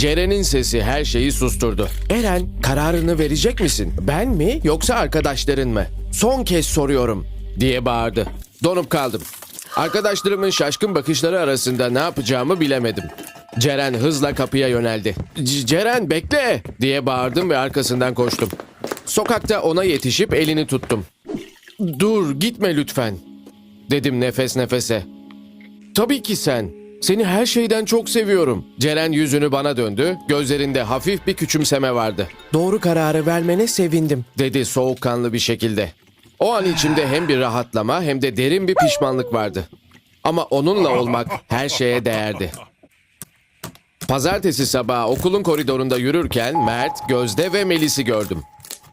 Ceren'in sesi her şeyi susturdu. Eren, kararını verecek misin? Ben mi yoksa arkadaşların mı? Son kez soruyorum diye bağırdı. Donup kaldım. Arkadaşlarımın şaşkın bakışları arasında ne yapacağımı bilemedim. Ceren hızla kapıya yöneldi. "C- Ceren bekle diye bağırdım ve arkasından koştum. Sokakta ona yetişip elini tuttum. Dur gitme lütfen dedim nefes nefese. Tabii ki sen. Seni her şeyden çok seviyorum. Ceren yüzünü bana döndü. Gözlerinde hafif bir küçümseme vardı. Doğru kararı vermene sevindim. Dedi soğukkanlı bir şekilde. O an içimde hem bir rahatlama hem de derin bir pişmanlık vardı. Ama onunla olmak her şeye değerdi. Pazartesi sabahı okulun koridorunda yürürken Mert, Gözde ve Melis'i gördüm.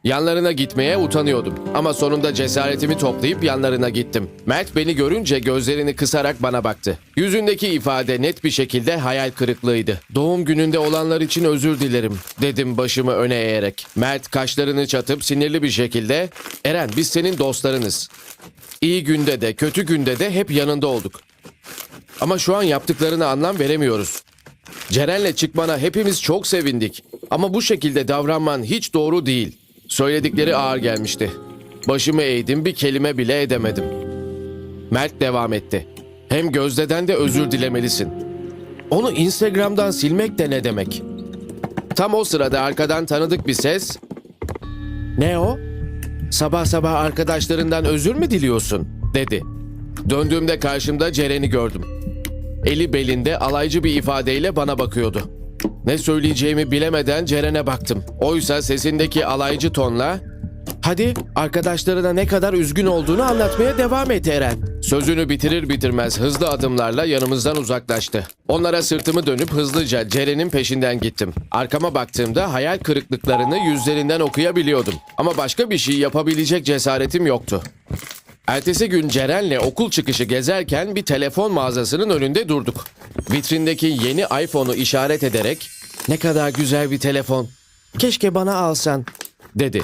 Yanlarına gitmeye utanıyordum ama sonunda cesaretimi toplayıp yanlarına gittim. Mert beni görünce gözlerini kısarak bana baktı. Yüzündeki ifade net bir şekilde hayal kırıklığıydı. Doğum gününde olanlar için özür dilerim dedim başımı öne eğerek. Mert kaşlarını çatıp sinirli bir şekilde Eren biz senin dostlarınız. İyi günde de kötü günde de hep yanında olduk. Ama şu an yaptıklarına anlam veremiyoruz. Ceren'le çıkmana hepimiz çok sevindik. Ama bu şekilde davranman hiç doğru değil. Söyledikleri ağır gelmişti. Başımı eğdim bir kelime bile edemedim. Mert devam etti. Hem Gözde'den de özür dilemelisin. Onu Instagram'dan silmek de ne demek? Tam o sırada arkadan tanıdık bir ses. Ne o? Sabah sabah arkadaşlarından özür mü diliyorsun? dedi. Döndüğümde karşımda Ceren'i gördüm. Eli belinde alaycı bir ifadeyle bana bakıyordu. Ne söyleyeceğimi bilemeden Ceren'e baktım. Oysa sesindeki alaycı tonla Hadi arkadaşlarına ne kadar üzgün olduğunu anlatmaya devam et Eren. Sözünü bitirir bitirmez hızlı adımlarla yanımızdan uzaklaştı. Onlara sırtımı dönüp hızlıca Ceren'in peşinden gittim. Arkama baktığımda hayal kırıklıklarını yüzlerinden okuyabiliyordum. Ama başka bir şey yapabilecek cesaretim yoktu. Ertesi gün Ceren'le okul çıkışı gezerken bir telefon mağazasının önünde durduk. Vitrindeki yeni iPhone'u işaret ederek "Ne kadar güzel bir telefon. Keşke bana alsan." dedi.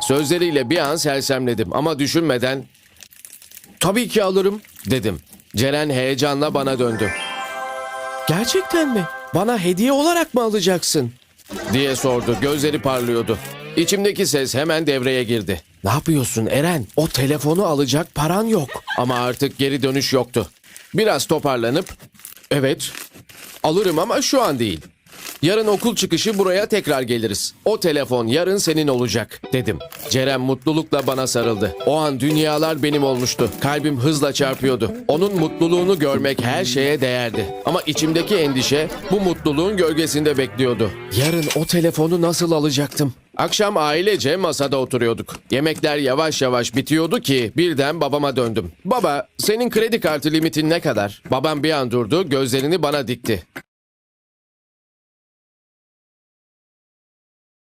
Sözleriyle bir an sersemledim ama düşünmeden "Tabii ki alırım." dedim. Ceren heyecanla bana döndü. Gerçekten mi? Bana hediye olarak mı alacaksın? diye sordu. Gözleri parlıyordu. İçimdeki ses hemen devreye girdi. Ne yapıyorsun Eren? O telefonu alacak paran yok. Ama artık geri dönüş yoktu. Biraz toparlanıp evet alırım ama şu an değil. Yarın okul çıkışı buraya tekrar geliriz. O telefon yarın senin olacak dedim. Ceren mutlulukla bana sarıldı. O an dünyalar benim olmuştu. Kalbim hızla çarpıyordu. Onun mutluluğunu görmek her şeye değerdi. Ama içimdeki endişe bu mutluluğun gölgesinde bekliyordu. Yarın o telefonu nasıl alacaktım? Akşam ailece masada oturuyorduk. Yemekler yavaş yavaş bitiyordu ki birden babama döndüm. Baba, senin kredi kartı limitin ne kadar? Babam bir an durdu, gözlerini bana dikti.